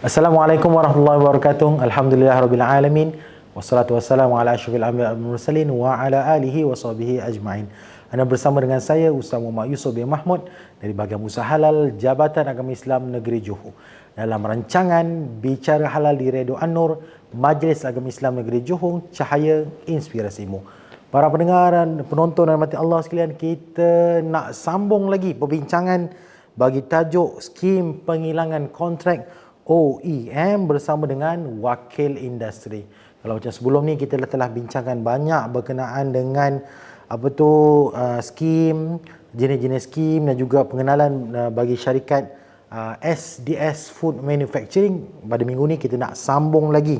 Assalamualaikum warahmatullahi wabarakatuh. Alhamdulillah rabbil alamin. Wassalatu wassalamu ala asyrafil anbiya wal mursalin wa ala alihi wa sahbihi ajma'in. Anda bersama dengan saya Ustaz Muhammad Yusof bin Mahmud dari bahagian usaha halal Jabatan Agama Islam Negeri Johor. Dalam rancangan Bicara Halal di Radio An-Nur, Majlis Agama Islam Negeri Johor, Cahaya Inspirasimu. Para pendengar dan penonton dan mati Allah sekalian, kita nak sambung lagi perbincangan bagi tajuk skim penghilangan kontrak OEM bersama dengan wakil industri. Kalau macam sebelum ni kita telah bincangkan banyak berkenaan dengan apa tu uh, skim, jenis-jenis skim dan juga pengenalan uh, bagi syarikat uh, SDS Food Manufacturing. Pada minggu ni kita nak sambung lagi.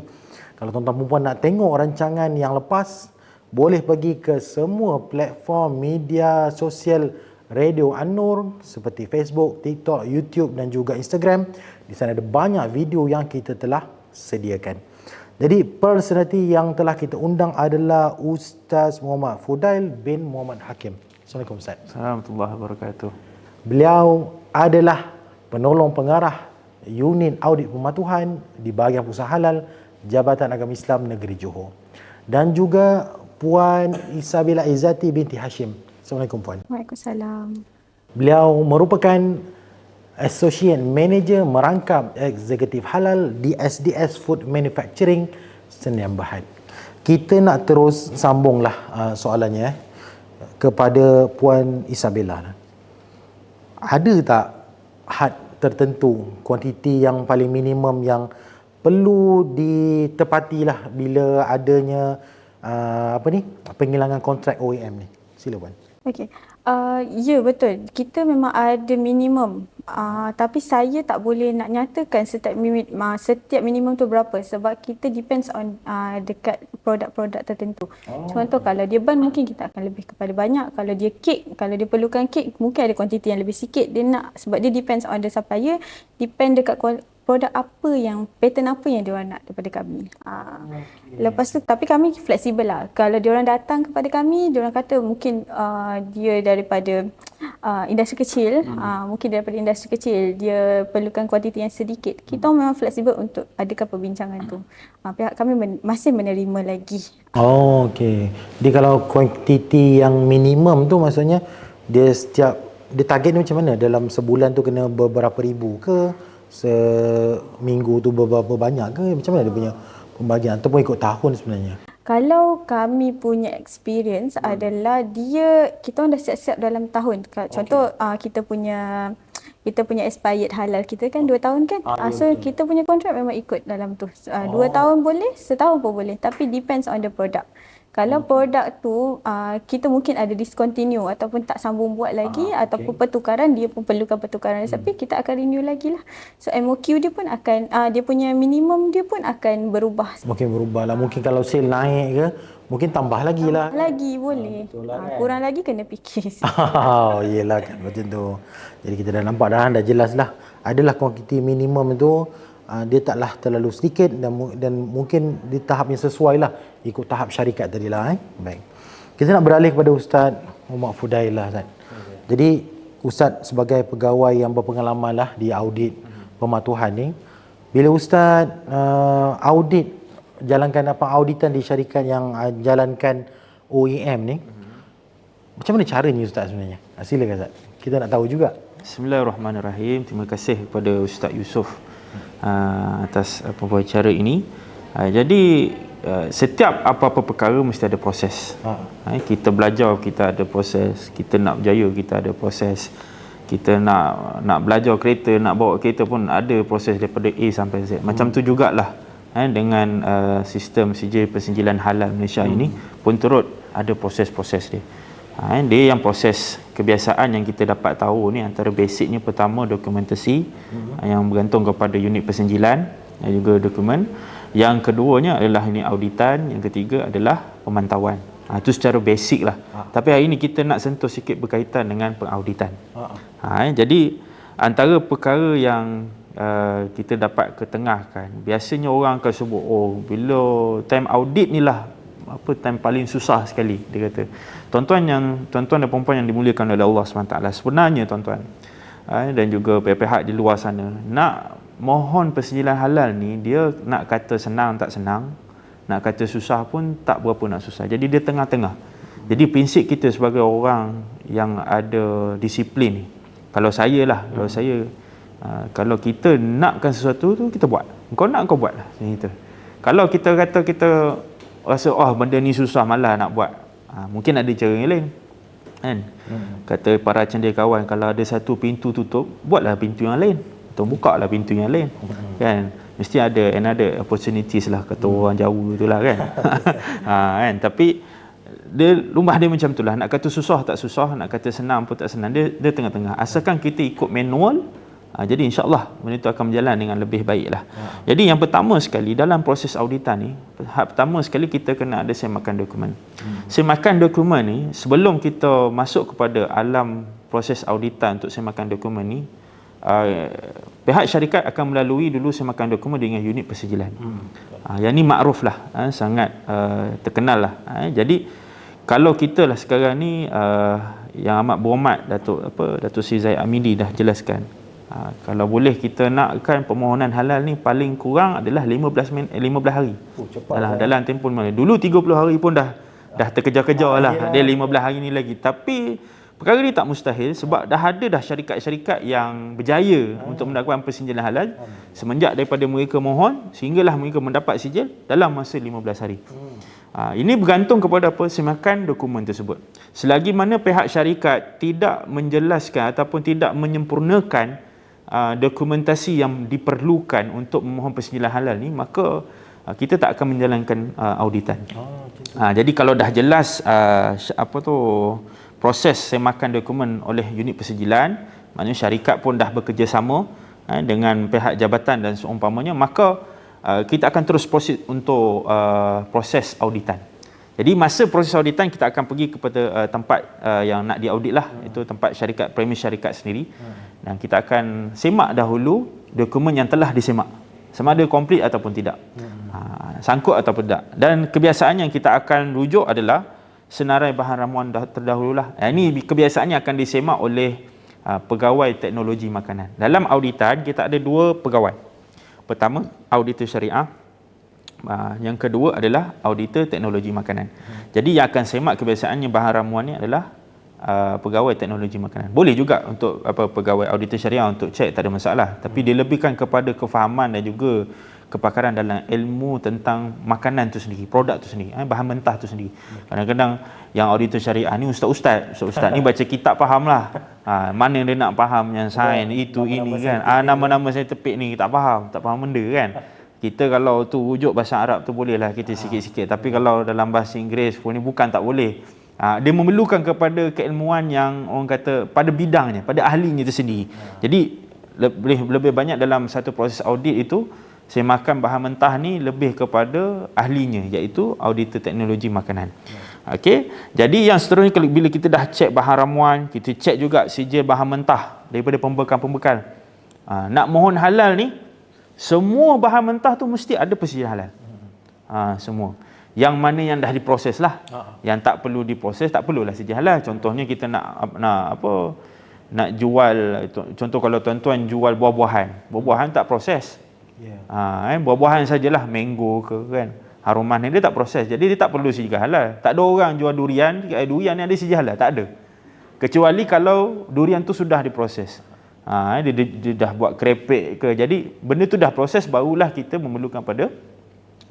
Kalau tuan-tuan perempuan nak tengok rancangan yang lepas, boleh pergi ke semua platform media sosial Radio An-Nur seperti Facebook, TikTok, YouTube dan juga Instagram. Di sana ada banyak video yang kita telah sediakan. Jadi personality yang telah kita undang adalah Ustaz Muhammad Fudail bin Muhammad Hakim. Assalamualaikum Ustaz. Assalamualaikum wabarakatuh. Beliau adalah penolong pengarah unit audit pematuhan di bahagian usaha halal Jabatan Agama Islam Negeri Johor. Dan juga Puan Isabella Izzati binti Hashim. Assalamualaikum Puan. Waalaikumsalam. Beliau merupakan Associate Manager merangkap Eksekutif Halal di SDS Food Manufacturing Sdn Bhd. Kita nak terus sambunglah uh, soalannya eh, kepada Puan Isabella. Ada tak had tertentu, kuantiti yang paling minimum yang perlu ditepatilah bila adanya uh, apa ni penghilangan kontrak OEM ni? Sila Puan. Okey. Uh, ya betul. Kita memang ada minimum. Uh, tapi saya tak boleh nak nyatakan setiap minimum, uh, setiap minimum tu berapa sebab kita depends on uh, dekat produk-produk tertentu. Oh. Contoh kalau dia ban mungkin kita akan lebih kepada banyak. Kalau dia kek, kalau dia perlukan kek mungkin ada kuantiti yang lebih sikit dia nak sebab dia depends on the supplier, depend dekat produk apa yang pattern apa yang dia orang nak daripada kami. Ha. Okay. Lepas tu tapi kami fleksibel lah. Kalau dia orang datang kepada kami, dia orang kata mungkin uh, dia daripada uh, industri kecil, hmm. uh, mungkin daripada industri kecil dia perlukan kuantiti yang sedikit. Kita hmm. memang fleksibel untuk adakan perbincangan tu. Uh, pihak kami men- masih menerima lagi. Oh, okey. Jadi kalau kuantiti yang minimum tu maksudnya dia setiap dia target ni macam mana? Dalam sebulan tu kena beberapa ribu ke? Seminggu tu berapa banyak ke macam mana dia punya pembagian ataupun ikut tahun sebenarnya kalau kami punya experience hmm. adalah dia kita orang dah siap-siap dalam tahun contoh okay. uh, kita punya kita punya expired halal kita kan 2 tahun kan ah, uh, so betul. kita punya kontrak memang ikut dalam tu 2 uh, oh. tahun boleh setahun pun boleh tapi depends on the product kalau hmm. produk tu uh, kita mungkin ada discontinue ataupun tak sambung buat lagi ah, ataupun pertukaran dia pun perlukan pertukaran hmm. tapi kita akan renew lagi lah. So MOQ dia pun akan uh, dia punya minimum dia pun akan berubah. Mungkin berubah lah. Mungkin kalau sale naik ke mungkin tambah lagi lah. Lagi boleh. Ah, lah, kan? Kurang lagi kena fikir. oh iyalah kan macam tu. Jadi kita dah nampak dah dah jelas lah. Adalah kuantiti minimum tu uh, dia taklah terlalu sedikit dan dan mungkin di tahap yang sesuai lah ikut tahap syarikat tadi lah eh. Baik. Kita nak beralih kepada Ustaz Muhammad Fudail lah Ustaz. Jadi Ustaz sebagai pegawai yang berpengalaman lah di audit pematuhan ni, bila Ustaz uh, audit jalankan apa auditan di syarikat yang uh, jalankan OEM ni, macam mana caranya Ustaz sebenarnya? Silakan Ustaz. Kita nak tahu juga. Bismillahirrahmanirrahim. Terima kasih kepada Ustaz Yusof uh, atas uh, pembicara ini. Uh, jadi uh, setiap apa-apa perkara mesti ada proses. Ha. Uh, kita belajar kita ada proses, kita nak berjaya kita ada proses. Kita nak nak belajar kereta, nak bawa kereta pun ada proses daripada A sampai Z. Macam hmm. tu jugalah eh, dengan uh, sistem CJ persenjilan halal Malaysia hmm. ini pun turut ada proses-proses dia. Ha, dia yang proses kebiasaan yang kita dapat tahu ni antara basicnya pertama dokumentasi hmm. yang bergantung kepada unit persenjilan dan juga dokumen. Yang keduanya adalah ini auditan, yang ketiga adalah pemantauan. Ha, itu secara basic lah. Ha. Tapi hari ini kita nak sentuh sikit berkaitan dengan pengauditan. Ha. Ha, eh, jadi antara perkara yang uh, kita dapat ketengahkan, biasanya orang akan sebut, oh bila time audit ni lah apa time paling susah sekali dia kata tuan-tuan yang tuan-tuan dan puan yang dimuliakan oleh Allah SWT sebenarnya tuan-tuan eh, dan juga pihak-pihak di luar sana nak mohon persejilan halal ni dia nak kata senang tak senang, nak kata susah pun tak berapa nak susah. Jadi dia tengah-tengah. Jadi prinsip kita sebagai orang yang ada disiplin ni. Kalau saya lah, hmm. kalau saya uh, kalau kita nakkan sesuatu tu kita buat. Kau nak kau buat lah macam itu. Kalau kita kata kita rasa oh benda ni susah malah nak buat. Uh, mungkin ada cara yang lain. Kan? Hmm. Kata para cendekiawan kalau ada satu pintu tutup, buatlah pintu yang lain. Atau buka lah pintu yang lain. Hmm. Kan? Mesti ada another opportunities lah kata hmm. orang jauh tu lah kan. ha, kan? Tapi dia rumah dia macam itulah nak kata susah tak susah nak kata senang pun tak senang dia dia tengah-tengah asalkan kita ikut manual ha, jadi insyaallah benda itu akan berjalan dengan lebih baiklah ya. jadi yang pertama sekali dalam proses auditan ni hak pertama sekali kita kena ada semakan dokumen hmm. semakan dokumen ni sebelum kita masuk kepada alam proses auditan untuk semakan dokumen ni uh, pihak syarikat akan melalui dulu semakan dokumen dengan unit persijilan hmm. uh, yang ni makruf lah uh, sangat uh, terkenal lah uh, jadi kalau kita lah sekarang ni uh, yang amat berhormat Datuk apa Datuk Sri Zaid Amidi dah jelaskan uh, kalau boleh kita nakkan permohonan halal ni paling kurang adalah 15 min, eh, 15 hari oh, cepat dalam, lah. dalam tempoh mana dulu 30 hari pun dah dah terkejar-kejar lah dia 15 hari ni lagi tapi perkara ni tak mustahil sebab dah ada dah syarikat-syarikat yang berjaya hmm. untuk mendapatkan persinjilan halal hmm. semenjak daripada mereka mohon sehinggalah mereka mendapat sijil dalam masa 15 hari hmm. Ha, ini bergantung kepada apa semakan dokumen tersebut. Selagi mana pihak syarikat tidak menjelaskan ataupun tidak menyempurnakan uh, dokumentasi yang diperlukan untuk memohon persinjilan halal ni, maka uh, kita tak akan menjalankan uh, auditan. Oh, ha, jadi kalau dah jelas uh, apa tu proses semakan dokumen oleh unit persijilan, maknanya syarikat pun dah bekerjasama uh, dengan pihak jabatan dan seumpamanya, maka Uh, kita akan terus proses untuk uh, proses auditan. Jadi masa proses auditan kita akan pergi kepada uh, tempat uh, yang nak diaudit lah hmm. itu tempat syarikat premis syarikat sendiri hmm. dan kita akan semak dahulu dokumen yang telah disemak sama ada komplit ataupun tidak hmm. uh, sangkut ataupun tidak dan kebiasaan yang kita akan rujuk adalah senarai bahan ramuan dah terdahululah uh, ini kebiasaannya akan disemak oleh uh, pegawai teknologi makanan dalam auditan kita ada dua pegawai Pertama, auditor syariah. Uh, yang kedua adalah auditor teknologi makanan. Hmm. Jadi yang akan semak kebiasaannya bahan ramuan ni adalah uh, pegawai teknologi makanan. Boleh juga untuk apa pegawai auditor syariah untuk cek tak ada masalah. Tapi hmm. dia lebihkan kepada kefahaman dan juga kepakaran dalam ilmu tentang makanan tu sendiri, produk tu sendiri, eh, bahan mentah tu sendiri. Kadang-kadang yang auditor syariah ni ustaz-ustaz, ustaz-ustaz ni baca kitab faham lah. Ha, mana dia nak faham yang sain ya, itu ini kan. Ah nama-nama saya tepik ni tak faham, tak faham benda kan. Kita kalau tu wujud bahasa Arab tu boleh lah kita sikit-sikit. Tapi kalau dalam bahasa Inggeris pun ni bukan tak boleh. Ha, dia memerlukan kepada keilmuan yang orang kata pada bidangnya, pada ahlinya itu sendiri. Ya. Jadi lebih lebih banyak dalam satu proses audit itu saya makan bahan mentah ni lebih kepada ahlinya iaitu auditor teknologi makanan. Okey. Jadi yang seterusnya bila kita dah cek bahan ramuan, kita cek juga sijil bahan mentah daripada pembekal-pembekal. Ha, nak mohon halal ni semua bahan mentah tu mesti ada persijil halal. Ha, semua. Yang mana yang dah diproses lah. Yang tak perlu diproses tak perlulah sijil halal. Contohnya kita nak nak apa nak jual contoh kalau tuan-tuan jual buah-buahan. Buah-buahan tak proses. Yeah. Ha, eh, buah-buahan sajalah mango ke kan. Haruman ni dia tak proses. Jadi dia tak perlu sijil halal. Tak ada orang jual durian, eh, durian ni ada sijil halal, tak ada. Kecuali kalau durian tu sudah diproses. Ha, dia, dia, dia dah buat krepek ke. Jadi benda tu dah proses barulah kita memerlukan pada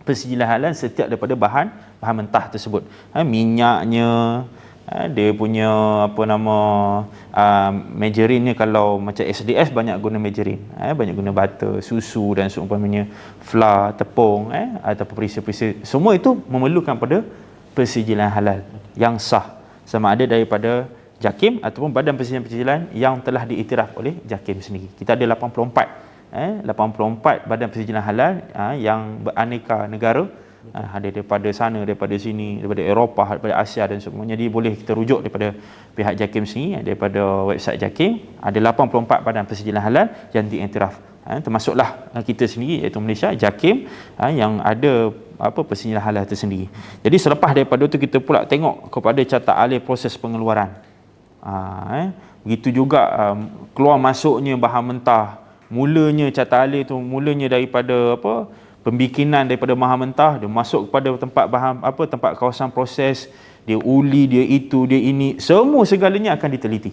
persijilan halal setiap daripada bahan bahan mentah tersebut. Ha, minyaknya, Ha, dia punya apa nama margarine ni kalau macam SDS banyak guna margarine eh, banyak guna butter susu dan seumpamanya flour tepung eh, ataupun perisa-perisa semua itu memerlukan pada persijilan halal yang sah sama ada daripada JAKIM ataupun badan persijilan-persijilan yang telah diiktiraf oleh JAKIM sendiri kita ada 84 eh, 84 badan persijilan halal eh, yang beraneka negara Ha, ada daripada sana, daripada sini, daripada Eropah, daripada Asia dan semuanya. Jadi boleh kita rujuk daripada pihak JAKIM sini, daripada website JAKIM. Ada 84 badan persijilan halal yang diiktiraf. Ha, termasuklah kita sendiri iaitu Malaysia, JAKIM ha, yang ada apa persijilan halal tersendiri. Jadi selepas daripada itu kita pula tengok kepada catat alih proses pengeluaran. Ha, eh. Begitu juga um, keluar masuknya bahan mentah. Mulanya carta alih tu mulanya daripada apa pembikinan daripada maha mentah dia masuk kepada tempat bahan apa tempat kawasan proses dia uli dia itu dia ini semua segalanya akan diteliti.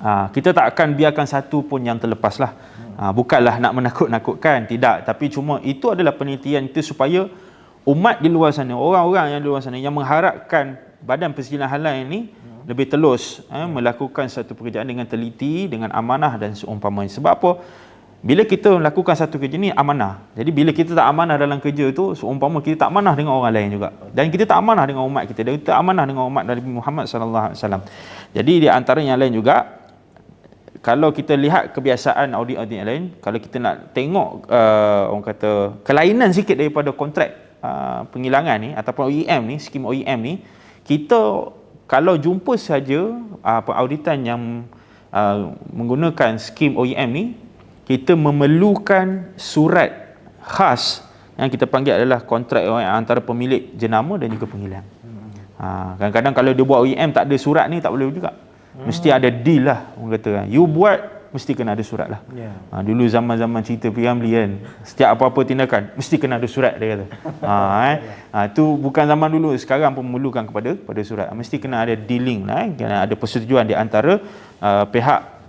Ha, kita tak akan biarkan satu pun yang terlepas lah ha, bukanlah nak menakut-nakutkan tidak. Tapi cuma itu adalah penelitian itu supaya umat di luar sana orang-orang yang di luar sana yang mengharapkan badan persijilian halal ini lebih telus eh, melakukan satu pekerjaan dengan teliti dengan amanah dan seumpamanya sebab apa bila kita lakukan satu kerja ni amanah. Jadi bila kita tak amanah dalam kerja tu, seumpama kita tak amanah dengan orang lain juga. Dan kita tak amanah dengan umat kita. Dan kita amanah dengan umat Nabi Muhammad sallallahu alaihi wasallam. Jadi di antara yang lain juga kalau kita lihat kebiasaan audit-audit yang lain, kalau kita nak tengok uh, orang kata kelainan sikit daripada kontrak uh, penghilangan ni ataupun OEM ni, skim OEM ni, kita kalau jumpa saja uh, auditan yang uh, menggunakan skim OEM ni kita memerlukan surat khas yang kita panggil adalah kontrak antara pemilik jenama dan juga penghilang. Ha, kadang-kadang kalau dia buat OEM tak ada surat ni tak boleh juga. Mesti ada deal lah orang kata. Kan. You buat mesti kena ada surat lah. Yeah. Ha, dulu zaman-zaman cerita Piramli kan, setiap apa-apa tindakan mesti kena ada surat dia kata. Ha, eh. ha, tu bukan zaman dulu, sekarang pun memerlukan kepada pada surat. Mesti kena ada dealing lah, eh. kena ada persetujuan di antara uh, pihak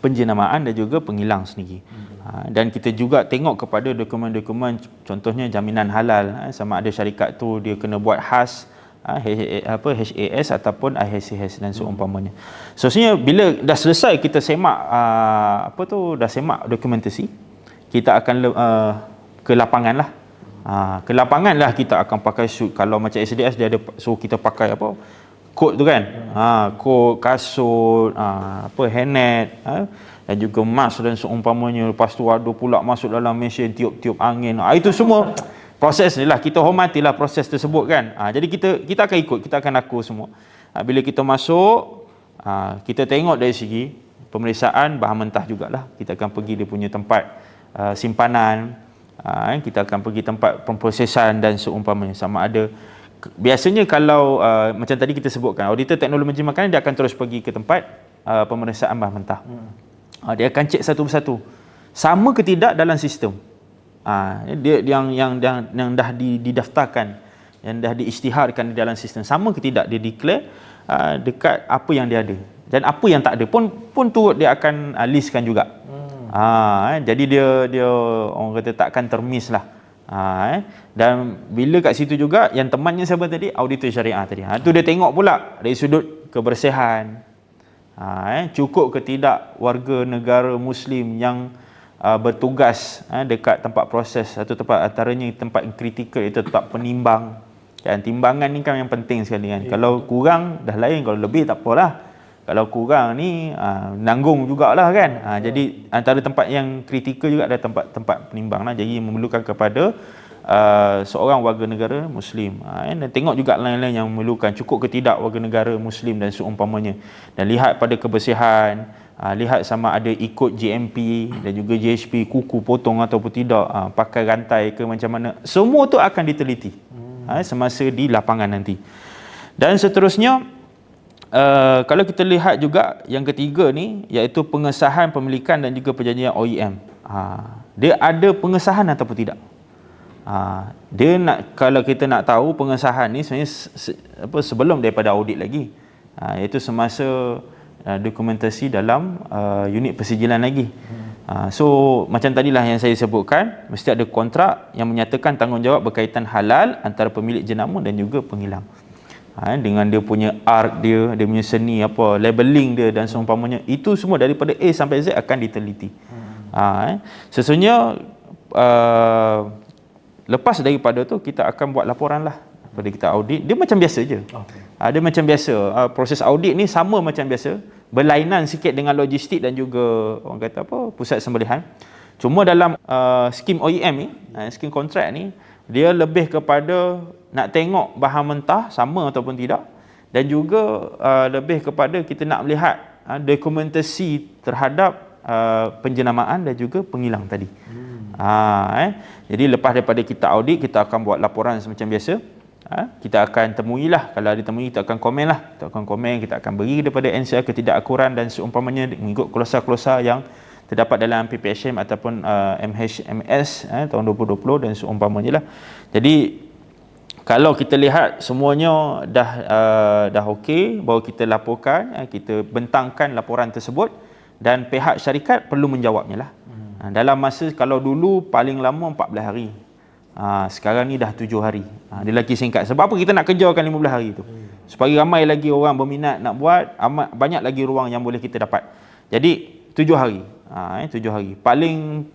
penjenamaan dan juga penghilang sendiri. Hmm. Dan kita juga tengok kepada dokumen-dokumen contohnya jaminan halal ha, sama ada syarikat tu dia kena buat khas ha, apa HAS ataupun IHCS dan seumpamanya. So sebenarnya bila dah selesai kita semak uh, apa tu dah semak dokumentasi kita akan uh, ke lapangan lah. Uh, ke lapangan lah kita akan pakai suit kalau macam SDS dia ada suruh kita pakai apa kod tu kan ha kod kasut ha, apa hairnet ha, dan juga mask dan seumpamanya lepas tu ada pula masuk dalam mesin tiup-tiup angin ha, itu semua proses ni lah kita hormatilah proses tersebut kan ha, jadi kita kita akan ikut kita akan aku semua ha, bila kita masuk ha, kita tengok dari segi pemeriksaan bahan mentah jugalah kita akan pergi dia punya tempat uh, simpanan ha, kita akan pergi tempat pemprosesan dan seumpamanya sama ada biasanya kalau uh, macam tadi kita sebutkan auditor teknologi makanan dia akan terus pergi ke tempat uh, pemeriksaan bahan mentah. Hmm. Uh, dia akan cek satu persatu. Sama ke tidak dalam sistem. Uh, dia yang yang yang, yang dah didaftarkan yang dah diisytiharkan di dalam sistem sama ke tidak dia declare uh, dekat apa yang dia ada dan apa yang tak ada pun pun turut dia akan uh, listkan juga. Hmm. Uh, eh, jadi dia dia orang kata takkan termiss lah. Ha, eh. Dan bila kat situ juga yang temannya siapa tadi? Auditor syariah tadi. Ha, tu dia tengok pula dari sudut kebersihan. Ha, eh. Cukup ke tidak warga negara Muslim yang uh, bertugas eh, dekat tempat proses atau tempat antaranya tempat yang kritikal itu tempat penimbang. Dan timbangan ni kan yang penting sekali kan. Ya, kalau kurang dah lain, kalau lebih tak apalah. Kalau kurang ni uh, nanggung jugalah kan. Uh, jadi antara tempat yang kritikal juga ada tempat-tempat penimbang lah. Jadi memerlukan kepada uh, seorang warga negara muslim. Uh, dan tengok juga lain-lain yang memerlukan cukup ke tidak warga negara muslim dan seumpamanya. Dan lihat pada kebersihan uh, lihat sama ada ikut GMP dan juga GHP kuku potong ataupun tidak uh, pakai rantai ke macam mana semua tu akan diteliti hmm. uh, semasa di lapangan nanti dan seterusnya Uh, kalau kita lihat juga yang ketiga ni iaitu pengesahan pemilikan dan juga perjanjian OEM. Ha, dia ada pengesahan ataupun tidak? Ha, dia nak kalau kita nak tahu pengesahan ni sebenarnya se, apa sebelum daripada audit lagi. Ha, iaitu semasa uh, dokumentasi dalam uh, unit persijilan lagi. Ha, so macam tadilah yang saya sebutkan mesti ada kontrak yang menyatakan tanggungjawab berkaitan halal antara pemilik jenama dan juga penghilang ha, dengan dia punya art dia, dia punya seni apa, labeling dia dan seumpamanya itu semua daripada A sampai Z akan diteliti. Hmm. Ha, eh. Sesungguhnya uh, lepas daripada tu kita akan buat laporan lah pada kita audit. Dia macam biasa je. Okay. Ha, dia macam biasa. Uh, proses audit ni sama macam biasa. Berlainan sikit dengan logistik dan juga orang kata apa pusat sembelihan. Cuma dalam uh, skim OEM ni, uh, skim kontrak ni, dia lebih kepada nak tengok bahan mentah sama ataupun tidak dan juga uh, lebih kepada kita nak melihat uh, dokumentasi terhadap uh, penjenamaan dan juga penghilang tadi. Hmm. Uh, eh. Jadi lepas daripada kita audit kita akan buat laporan semacam biasa. Uh, kita akan temui lah kalau ada temui kita akan komen lah. Kita akan komen kita akan beri daripada NCR ketidakakuran dan seumpamanya mengikut klosa-klosa yang terdapat dalam PPHM ataupun uh, MHMS eh, tahun 2020 dan seumpamanya lah. Jadi kalau kita lihat semuanya dah uh, dah okey baru kita laporkan uh, kita bentangkan laporan tersebut dan pihak syarikat perlu menjawabnya lah. Hmm. uh, dalam masa kalau dulu paling lama 14 hari uh, sekarang ni dah 7 hari uh, dia lagi singkat sebab apa kita nak kejarkan 15 hari tu supaya ramai lagi orang berminat nak buat amat banyak lagi ruang yang boleh kita dapat jadi 7 hari Ha, eh, tujuh hari. Paling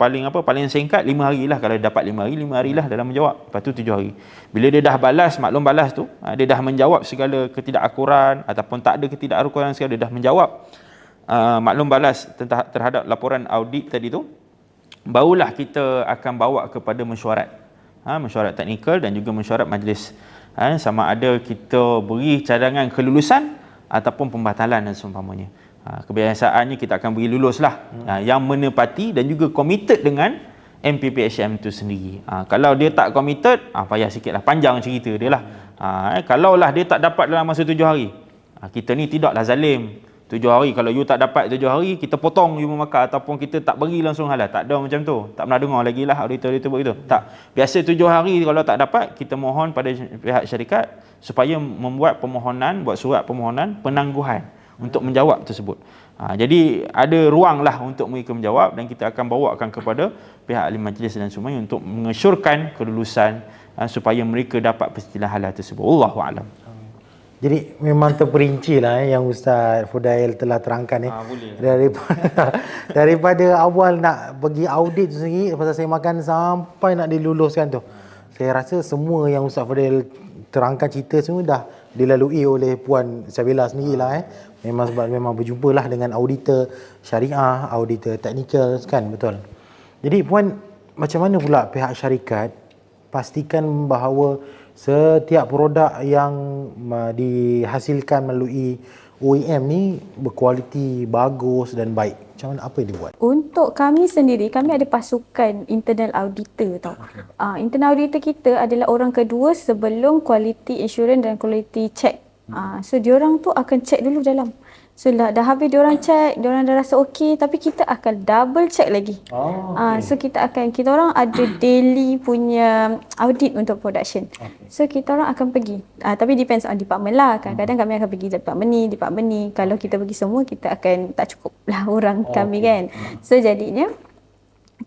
paling apa? Paling singkat lima hari lah. Kalau dapat lima hari, lima hari lah dalam menjawab. Lepas tu tujuh hari. Bila dia dah balas, maklum balas tu, ha, dia dah menjawab segala ketidakakuran ataupun tak ada ketidakakuran segala, dia dah menjawab uh, maklum balas terhadap laporan audit tadi tu, barulah kita akan bawa kepada mesyuarat. Ha, mesyuarat teknikal dan juga mesyuarat majlis. Ha, sama ada kita beri cadangan kelulusan ataupun pembatalan dan seumpamanya. Ha, kebiasaannya kita akan beri lulus lah hmm. ha, yang menepati dan juga committed dengan MPPHM itu sendiri. Ha, kalau dia tak committed, ha, payah sikit lah. Panjang cerita dia lah. Ha, eh, kalau lah dia tak dapat dalam masa tujuh hari, ha, kita ni tidaklah zalim. Tujuh hari, kalau you tak dapat tujuh hari, kita potong you memakai ataupun kita tak beri langsung halal. Tak ada macam tu. Tak pernah dengar lagi lah auditor-auditor buat itu. Tak. Biasa tujuh hari kalau tak dapat, kita mohon pada pihak syarikat supaya membuat permohonan, buat surat permohonan penangguhan untuk menjawab tersebut. Ha, jadi ada ruang lah untuk mereka menjawab dan kita akan bawakan kepada pihak ahli majlis dan semuanya untuk mengesyorkan kelulusan ha, supaya mereka dapat persetujuan halal tersebut. Allahu a'lam. Jadi memang terperinci lah eh, yang Ustaz Fudail telah terangkan ni. Eh. Ha, daripada, daripada awal nak pergi audit tu sendiri pasal saya makan sampai nak diluluskan tu. Saya rasa semua yang Ustaz Fudail terangkan cerita semua dah dilalui oleh Puan Syabila sendirilah eh. Memang sebab memang berjumpa lah dengan auditor syariah, auditor teknikal kan betul. Jadi puan macam mana pula pihak syarikat pastikan bahawa setiap produk yang dihasilkan melalui OEM ni berkualiti bagus dan baik. Macam mana apa yang dibuat? Untuk kami sendiri, kami ada pasukan internal auditor tau. Okay. Uh, internal auditor kita adalah orang kedua sebelum quality assurance dan quality check Ah, so diorang tu akan check dulu dalam. So dah, dah habis diorang check, diorang dah rasa okey tapi kita akan double check lagi. Oh, okay. so kita akan kita orang ada daily punya audit untuk production. Okay. So kita orang akan pergi. Uh, tapi depends on department lah. Kadang-kadang kami akan pergi department ni, department ni. Kalau kita pergi semua kita akan tak cukup lah orang okay. kami kan. So jadinya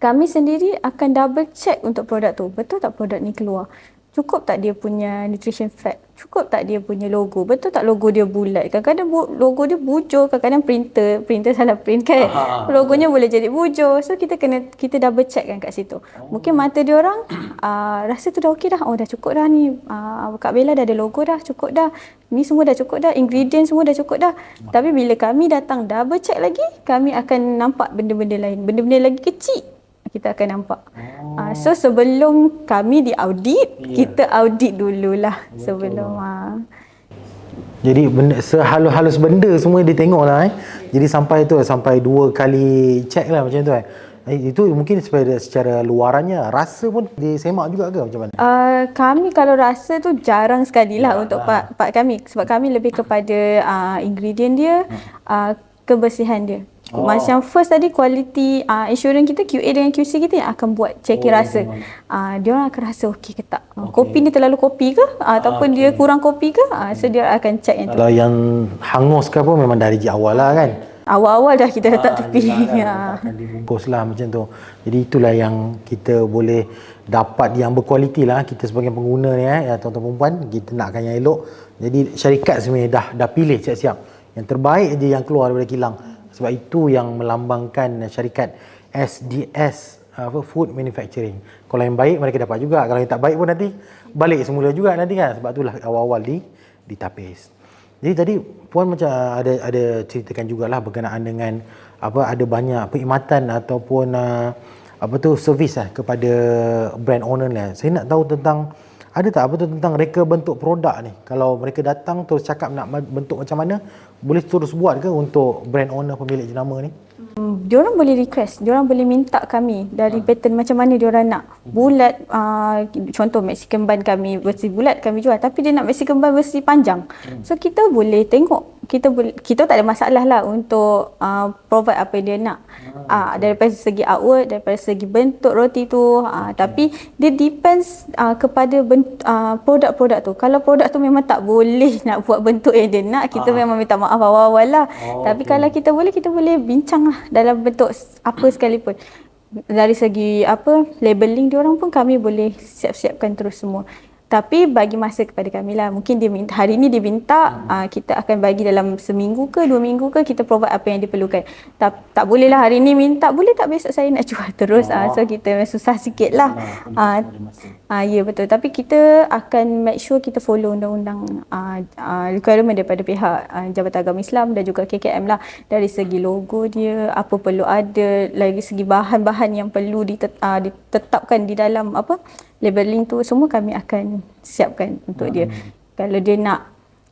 kami sendiri akan double check untuk produk tu. Betul tak produk ni keluar? Cukup tak dia punya nutrition fact cukup tak dia punya logo? Betul tak logo dia bulat? Kadang-kadang logo dia bujur kadang-kadang printer printer salah print kan? Aha. logonya boleh jadi bujur. So kita kena kita double check kan kat situ. Mungkin mata dia orang uh, rasa tu dah okey dah. Oh dah cukup dah ni. Uh, Kak Bella dah ada logo dah cukup dah. Ni semua dah cukup dah. Ingredient semua dah cukup dah. Tapi bila kami datang double check lagi kami akan nampak benda-benda lain. Benda-benda lagi kecil kita akan nampak. Oh. Uh, so sebelum kami di audit, yeah. kita audit dululah Betul. sebelum. Uh. Jadi benda, sehalus-halus benda semua dia tengok lah eh. Jadi sampai tu sampai dua kali check lah macam tu eh. eh itu mungkin secara, secara luarannya rasa pun disemak juga ke macam mana? Uh, kami kalau rasa tu jarang sekali lah ya, untuk part, part kami sebab kami lebih kepada uh, ingredient dia, uh, kebersihan dia. Oh. Macam first tadi quality uh, insurance kita QA dengan QC kita yang akan buat checking oh, rasa. Uh, dia orang akan rasa okey ke tak. Okay. Kopi ni terlalu kopi ke uh, ataupun okay. dia kurang kopi ke? Uh, so dia akan check yang tu. Kalau yang hangus ke apa memang dari awal lah kan. Awal-awal dah kita letak tepi. Ya. Akan dibungkus lah macam tu. Jadi itulah yang kita boleh dapat yang berkualiti lah kita sebagai pengguna ni eh, ya, tuan-tuan perempuan kita nakkan yang elok. Jadi syarikat sebenarnya dah dah pilih siap-siap. Yang terbaik je yang keluar daripada kilang. Sebab itu yang melambangkan syarikat SDS apa food manufacturing. Kalau yang baik mereka dapat juga. Kalau yang tak baik pun nanti balik semula juga nanti kan. Sebab itulah awal-awal di ditapis. Jadi tadi puan macam ada ada ceritakan jugalah berkenaan dengan apa ada banyak perkhidmatan ataupun uh, apa tu servis lah kepada brand owner lah. Saya nak tahu tentang ada tak apa tu tentang reka bentuk produk ni? Kalau mereka datang terus cakap nak bentuk macam mana, boleh terus buat ke untuk brand owner pemilik jenama ni? Hmm, diorang boleh request, diorang boleh minta kami dari ha. pattern macam mana diorang nak. Bulat, uh, contoh Mexican bun kami versi bulat kami jual tapi dia nak Mexican bun versi panjang. Hmm. So kita boleh tengok kita boleh kita tak ada masalah lah untuk uh, provide apa yang dia nak. Uh, daripada segi artwork, daripada segi bentuk roti tu. Uh, tapi dia depends uh, kepada bent, uh, produk-produk tu. Kalau produk tu memang tak boleh nak buat bentuk yang dia nak, kita memang minta maaf awal-awal lah. Oh, tapi kalau kita boleh, kita boleh bincang lah dalam bentuk apa sekalipun dari segi apa labeling dia orang pun kami boleh siap-siapkan terus semua. Tapi bagi masa kepada kami lah. Mungkin dia minta, hari ni dia minta, hmm. uh, kita akan bagi dalam seminggu ke dua minggu ke kita provide apa yang dia perlukan. Tak, tak boleh lah hari ni minta, boleh tak besok saya nak jual terus. Oh. Uh, so kita susah sikit lah. Uh, uh, ya betul. Tapi kita akan make sure kita follow undang-undang uh, uh, requirement daripada pihak uh, Jabatan Agama Islam dan juga KKM lah. Dari segi logo dia, apa perlu ada, lagi segi bahan-bahan yang perlu ditet, uh, ditetapkan di dalam apa labeling tu semua kami akan siapkan untuk hmm. dia. Kalau dia nak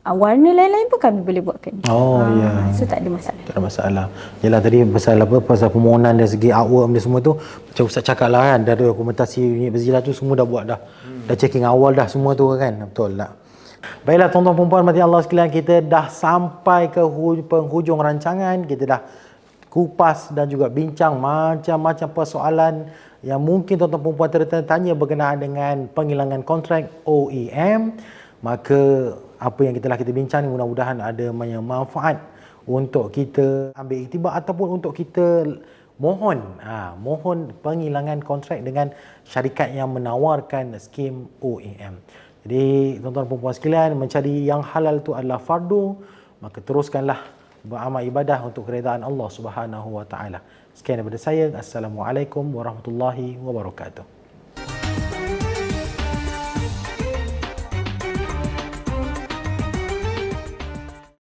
uh, warna lain-lain pun kami boleh buatkan. Oh uh, ya. So tak ada masalah. Tak ada masalah. Yalah tadi pasal apa pasal permohonan dari segi artwork dia semua tu macam Ustaz cakap lah kan dari dokumentasi unit berzilah tu semua dah buat dah. Hmm. Dah checking awal dah semua tu kan. Betul tak? Baiklah tuan-tuan dan puan mati Allah sekalian kita dah sampai ke penghujung rancangan. Kita dah kupas dan juga bincang macam-macam persoalan yang mungkin tuan-tuan perempuan tertanya berkenaan dengan penghilangan kontrak OEM maka apa yang kita lah kita bincang mudah-mudahan ada banyak manfaat untuk kita ambil iktibar ataupun untuk kita mohon ha, mohon penghilangan kontrak dengan syarikat yang menawarkan skim OEM. Jadi tuan-tuan perempuan sekalian mencari yang halal itu adalah fardu maka teruskanlah beramal ibadah untuk keredaan Allah Subhanahu wa taala. Sekian daripada saya. Assalamualaikum warahmatullahi wabarakatuh.